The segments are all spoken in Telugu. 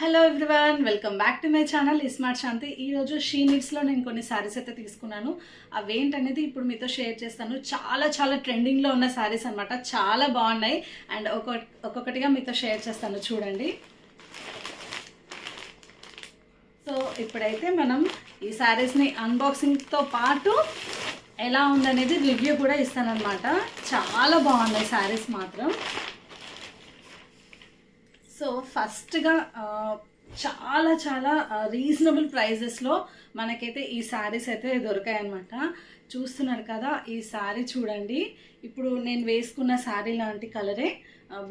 Hello everyone welcome back to my channel smart Shanti ఈరోజు షీ నిట్స్లో నేను కొన్ని శారీస్ అయితే తీసుకున్నాను. అవేంటనేది ఇప్పుడు మీతో షేర్ చేస్తాను. చాలా చాలా ట్రెండింగ్లో ఉన్న శారీస్ అనమాట చాలా బాగున్నాయి. అండ్ ఒక్కొ ఒక్కొక్కటిగా మీతో షేర్ చేస్తాను. చూడండి. సో ఇప్పుడైతే మనం ఈ శారీస్ని అన్బాక్సింగ్తో పాటు ఎలా ఉందనేది రివ్యూ కూడా ఇస్తానమాట చాలా బాగున్నాయి శారీస్ మాత్రం. సో ఫస్ట్గా చాలా చాలా రీజనబుల్ ప్రైజెస్లో మనకైతే ఈ శారీస్ అయితే దొరికాయి అనమాట చూస్తున్నారు కదా ఈ శారీ చూడండి. ఇప్పుడు నేను వేసుకున్న శారీ లాంటి కలరే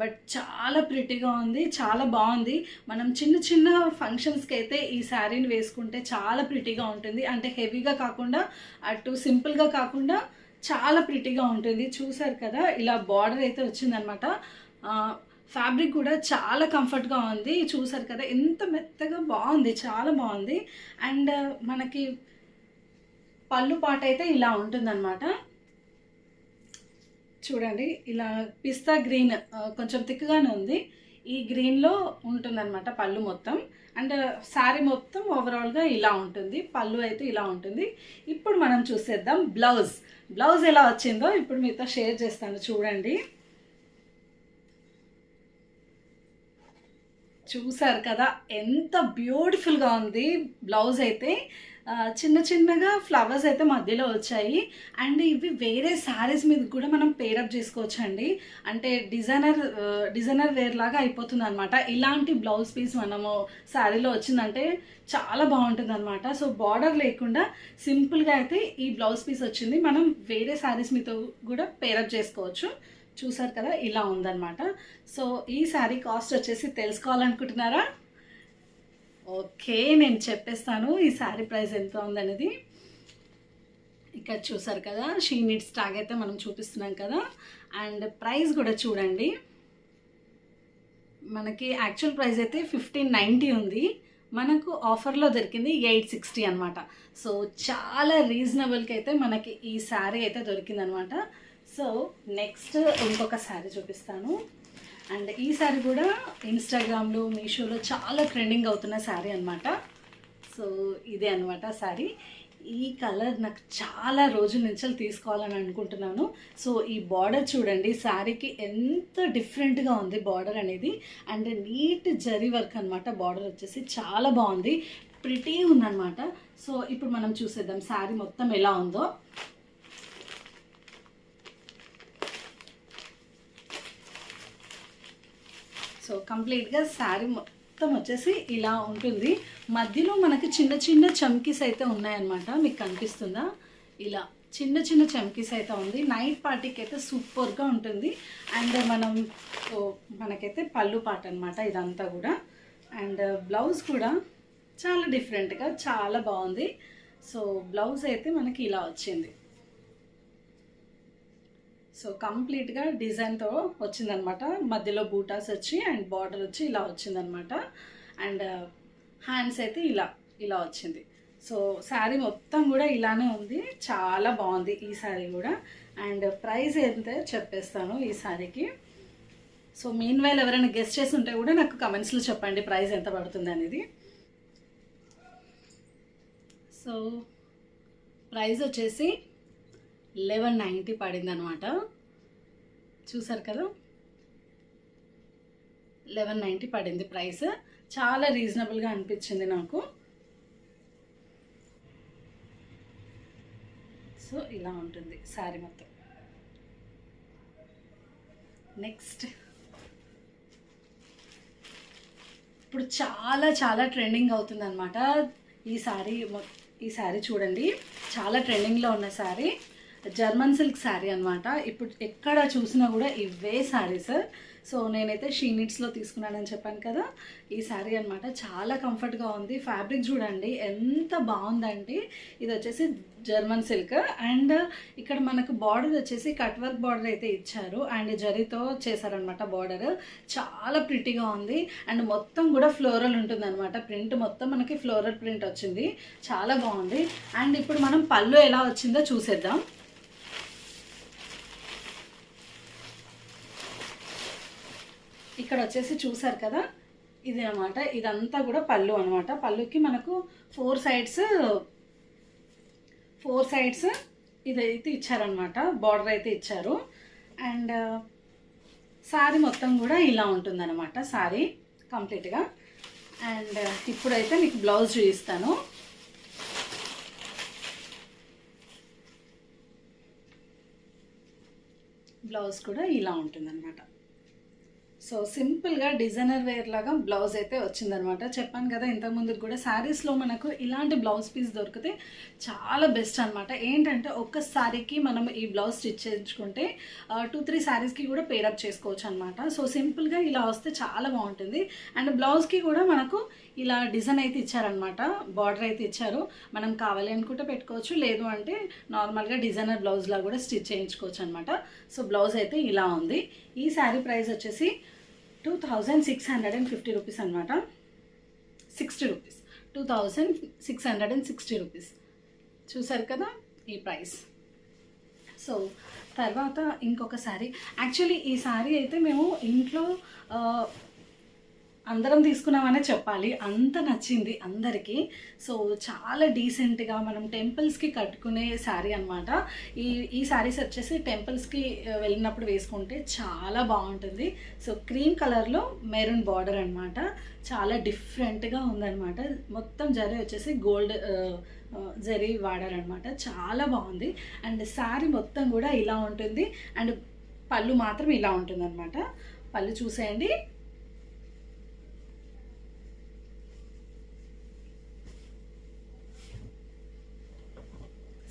బట్ చాలా ప్రిటీగా ఉంది చాలా బాగుంది. మనం చిన్న చిన్న ఫంక్షన్స్కి అయితే ఈ శారీని వేసుకుంటే చాలా ప్రిటీగా ఉంటుంది. అంటే హెవీగా కాకుండా అటు సింపుల్గా కాకుండా చాలా ప్రిటీగా ఉంటుంది. చూసారు కదా ఇలా బార్డర్ అయితే వచ్చిందనమాట ఫ్యాబ్రిక్ కూడా చాలా కంఫర్ట్గా ఉంది. చూసారు కదా ఎంత మెత్తగా బాగుంది చాలా బాగుంది. అండ్ మనకి పళ్ళు పాట అయితే ఇలా ఉంటుందన్నమాట. చూడండి ఇలా పిస్తా గ్రీన్ కొంచెం థిక్గానే ఉంది. ఈ గ్రీన్లో ఉంటుందన్నమాట పళ్ళు మొత్తం. అండ్ శారీ మొత్తం ఓవరాల్గా ఇలా ఉంటుంది. పళ్ళు అయితే ఇలా ఉంటుంది. ఇప్పుడు మనం చూసేద్దాం బ్లౌజ్. బ్లౌజ్ ఎలా వచ్చిందో ఇప్పుడు మీతో షేర్ చేస్తాను చూడండి. చూసారు కదా ఎంత బ్యూటిఫుల్గా ఉంది బ్లౌజ్ అయితే. చిన్న చిన్నగా ఫ్లవర్స్ అయితే మధ్యలో వచ్చాయి. అండ్ ఇవి వేరే శారీస్ మీద కూడా మనం పేరప్ చేసుకోవచ్చు అండి అంటే డిజైనర్ డిజైనర్ వేర్ లాగా అయిపోతుంది అనమాట ఇలాంటి బ్లౌజ్ పీస్ మనము శారీలో వచ్చిందంటే చాలా బాగుంటుంది అనమాట సో బార్డర్ లేకుండా సింపుల్గా అయితే ఈ బ్లౌజ్ పీస్ వచ్చింది. మనం వేరే శారీస్ మీతో కూడా పేరప్ చేసుకోవచ్చు. చూసారు కదా ఇలా ఉందన్నమాట. సో ఈ శారీ కాస్ట్ వచ్చేసి తెలుసుకోవాలనుకుంటున్నారా? ఓకే నేను చెప్పేస్తాను ఈ శారీ ప్రైస్ ఎంత ఉందనేది. ఇక్కడ చూసారు కదా షీ నీడ్స్ ట్యాగ్ అయితే మనం చూపిస్తున్నాం కదా. అండ్ ప్రైస్ కూడా చూడండి. మనకి యాక్చువల్ ప్రైస్ అయితే ఫిఫ్టీన్ నైంటీ ఉంది. మనకు ఆఫర్లో దొరికింది ఎయిట్ సిక్స్టీ అనమాట సో చాలా రీజనబుల్కి అయితే మనకి ఈ శారీ అయితే దొరికిందనమాట సో నెక్స్ట్ ఇంకొక శారీ చూపిస్తాను. అండ్ ఈ శారీ కూడా ఇన్స్టాగ్రామ్లో మీషోలో చాలా ట్రెండింగ్ అవుతున్న శారీ అనమాట సో ఇదే అనమాట శారీ. ఈ కలర్ నాకు చాలా రోజుల నుంచి తీసుకోవాలని అనుకుంటున్నాను. సో ఈ బార్డర్ చూడండి శారీకి ఎంత డిఫరెంట్గా ఉంది బార్డర్ అనేది. అండ్ నీట్ జరీ వర్క్ అనమాట బార్డర్ వచ్చేసి చాలా బాగుంది. ప్రిటీ ఉందన్నమాట. సో ఇప్పుడు మనం చూసేద్దాం శారీ మొత్తం ఎలా ఉందో. సో కంప్లీట్గా శారీ మొత్తం వచ్చేసి ఇలా ఉంటుంది. మధ్యలో మనకి చిన్న చిన్న చమ్కీస్ అయితే ఉన్నాయన్నమాట. మీకు కనిపిస్తుందా? ఇలా చిన్న చిన్న చమ్కీస్ అయితే ఉంది. నైట్ పార్టీకి అయితే సూపర్గా ఉంటుంది. అండ్ మనం మనకైతే పళ్ళు పాట అనమాట ఇదంతా కూడా. అండ్ బ్లౌజ్ కూడా చాలా డిఫరెంట్గా చాలా బాగుంది. సో బ్లౌజ్ అయితే మనకి ఇలా వచ్చింది. సో కంప్లీట్గా డిజైన్తో వచ్చిందనమాట మధ్యలో బూటాస్ వచ్చి అండ్ బార్డర్ వచ్చి ఇలా వచ్చిందనమాట అండ్ హ్యాండ్స్ uh, అయితే ఇలా ఇలా వచ్చింది. సో శారీ మొత్తం కూడా ఇలానే ఉంది. చాలా బాగుంది ఈ శారీ కూడా. అండ్ ప్రైస్ ఎంత చెప్పేస్తాను ఈ శారీకి సో మీన్ వైల్ ఎవరైనా గెస్ట్ చేసి ఉంటే కూడా నాకు కమెంట్స్లో చెప్పండి ప్రైస్ ఎంత పడుతుంది అనేది. సో ప్రైస్ వచ్చేసి లెవెన్ నైంటీ పడింది అనమాట చూసారు కదా? లెవెన్ నైంటీ పడింది ప్రైస్. చాలా రీజనబుల్గా అనిపించింది నాకు. సో ఇలా ఉంటుంది శారీ మొత్తం. నెక్స్ట్. ఇప్పుడు చాలా చాలా ట్రెండింగ్ అవుతుంది అనమాట ఈ శారీ ఈ శారీ చూడండి. చాలా ట్రెండింగ్లో ఉన్న శారీ. జర్మన్ సిల్క్ శారీ అనమాట ఇప్పుడు ఎక్కడ చూసినా కూడా ఇవే శారీస్ సో నేనైతే షీనిట్స్లో తీసుకున్నానని చెప్పాను కదా. ఈ శారీ అనమాట చాలా కంఫర్ట్గా ఉంది. ఫ్యాబ్రిక్ చూడండి ఎంత బాగుందండి ఇది వచ్చేసి జర్మన్ సిల్క్. అండ్ ఇక్కడ మనకు బార్డర్ వచ్చేసి కట్ వర్క్ బార్డర్ అయితే ఇచ్చారు. అండ్ జరీతో చేశారనమాట బార్డర్. చాలా ప్రిటీగా ఉంది. అండ్ మొత్తం కూడా ఫ్లోరల్ ఉంటుందన్నమాట. ప్రింట్ మొత్తం మనకి ఫ్లోరల్ ప్రింట్ వచ్చింది. చాలా బాగుంది. అండ్ ఇప్పుడు మనం పళ్ళు ఎలా వచ్చిందో చూసేద్దాం. ఇక్కడ వచ్చేసి చూసారు కదా? ఇది అనమాట ఇదంతా కూడా పళ్ళు అనమాట పళ్ళుకి మనకు ఫోర్ సైడ్స్ ఫోర్ సైడ్స్ ఇదైతే ఇచ్చారనమాట బార్డర్ అయితే ఇచ్చారు. అండ్ శారీ మొత్తం కూడా ఇలా ఉంటుందన్నమాట శారీ కంప్లీట్గా అండ్ ఇప్పుడైతే మీకు బ్లౌజ్ చూపిస్తాను. బ్లౌజ్ కూడా ఇలా ఉంటుందన్నమాట. సో సింపుల్గా డిజైనర్ వేర్ లాగా బ్లౌజ్ అయితే వచ్చిందనమాట. చెప్పాను కదా ఇంతకుముందు కూడా శారీస్లో మనకు ఇలాంటి బ్లౌజ్ పీస్ దొరికితే చాలా బెస్ట్ అనమాట ఏంటంటే ఒక్క శారీకి మనం ఈ బ్లౌజ్ స్టిచ్ చేయించుకుంటే టూ త్రీ శారీస్కి కూడా పేరప్ చేసుకోవచ్చు అనమాట సో సింపుల్గా ఇలా వస్తే చాలా బాగుంటుంది. అండ్ బ్లౌజ్కి కూడా మనకు ఇలా డిజైన్ అయితే ఇచ్చారనమాట బార్డర్ అయితే ఇచ్చారు. మనం కావాలి అనుకుంటే పెట్టుకోవచ్చు. లేదు అంటే నార్మల్గా డిజైనర్ బ్లౌజ్లా కూడా స్టిచ్ చేయించుకోవచ్చు అనమాట సో బ్లౌజ్ అయితే ఇలా ఉంది. ఈ శారీ ప్రైస్ వచ్చేసి two thousand six hundred and fifty rupees అనమాట sixty rupees two thousand six hundred and sixty rupees చూసారు కదా ఈ ప్రైస్ సో తర్వాత ఇంకొక శారీ యాక్చువల్లీ ఈ శారీ అయితే మేము ఇంట్లో అందరం తీసుకున్నామనే చెప్పాలి. అంత నచ్చింది అందరికీ. సో చాలా డీసెంట్గా మనం టెంపుల్స్కి కట్టుకునే శారీ అనమాట ఈ ఈ శారీస్ వచ్చేసి టెంపుల్స్కి వెళ్ళినప్పుడు వేసుకుంటే చాలా బాగుంటుంది. సో క్రీమ్ కలర్లో మెరూన్ బార్డర్ అనమాట చాలా డిఫరెంట్గా ఉందన్నమాట. మొత్తం జరీ వచ్చేసి గోల్డ్ జరీ వాడారనమాట చాలా బాగుంది. అండ్ శారీ మొత్తం కూడా ఇలా ఉంటుంది. అండ్ పళ్ళు మాత్రం ఇలా ఉంటుంది అనమాట పళ్ళు చూసేయండి.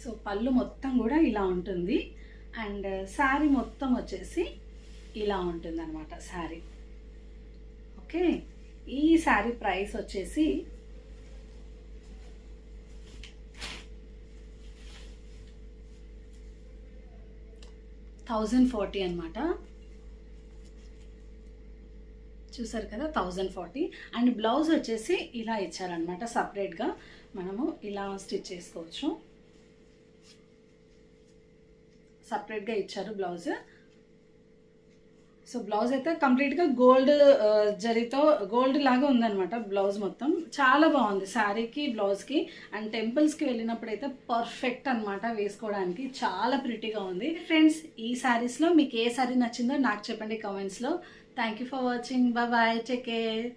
సో పళ్ళు మొత్తం కూడా ఇలా ఉంటుంది. అండ్ శారీ మొత్తం వచ్చేసి ఇలా ఉంటుంది అనమాట శారీ. ఓకే? ఈ శారీ ప్రైస్ వచ్చేసి థౌజండ్ ఫార్టీ అనమాట చూసారు కదా? Thousand forty. అండ్ బ్లౌజ్ వచ్చేసి ఇలా ఇచ్చారనమాట సపరేట్గా. మనము ఇలా స్టిచ్ చేసుకోవచ్చు. సపరేట్గా ఇచ్చారు బ్లౌజ్. సో బ్లౌజ్ అయితే కంప్లీట్గా గోల్డ్ జరీతో గోల్డ్ లాగా ఉందన్నమాట బ్లౌజ్ మొత్తం. చాలా బాగుంది శారీకి బ్లౌజ్కి. అండ్ టెంపుల్స్కి వెళ్ళినప్పుడు అయితే పర్ఫెక్ట్ అనమాట వేసుకోవడానికి. చాలా ప్రిటీగా ఉంది. ఫ్రెండ్స్ ఈ శారీస్లో మీకు ఏ శారీ నచ్చిందో నాకు చెప్పండి కమెంట్స్లో. Thank you for watching bye bye take care